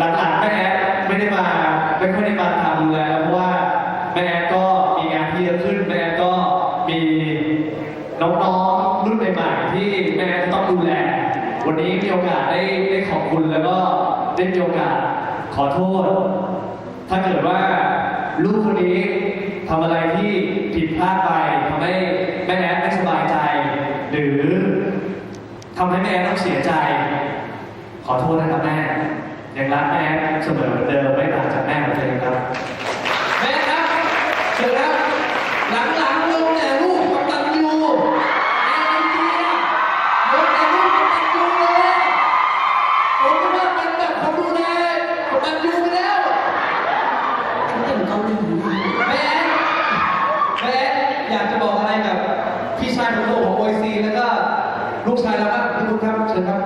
หลังๆแม่แอดไม่ได้มาไม่ค่อยได้มาทำดูแลแล้วเพราะว่าแม่แอดก็มีงานที่เยอะขึ้นแม่แอดก็มีน้องๆรุ่นใหม่ๆที่แม่แอดต้องดูแล วันนี้มีโอกาสได้ได้ขอบคุณแล้วก็ได้มีโอกาสขอโทษ ถ้าเกิดว่าลูกคนนี้ทำอะไรที่ผิดพลาดไปทำให้แม่แอดไม่สบายใจ หรือทำให้แม่แอดต้องเสียใจ ขอโทษนะครับแม่ ยังรักแม่เสมอเหมือนเดิมไม่ต่างจากแม่เหมือนเดิมครับแม่ครับเชิญครับหลังๆลงแต่ลูกกตันยูแอนเดียลงแต่ลูกกตันยูเลยผมว่าเป็นแบบคนดูแลกตันยูไปแล้วแต่งเกาหลีแม่แม่อยากจะบอกอะไรกับพี่ชายคนโตของโอซีแล้วก็ลูกชายเราบ้างพี่ลูกครับเชิญครับ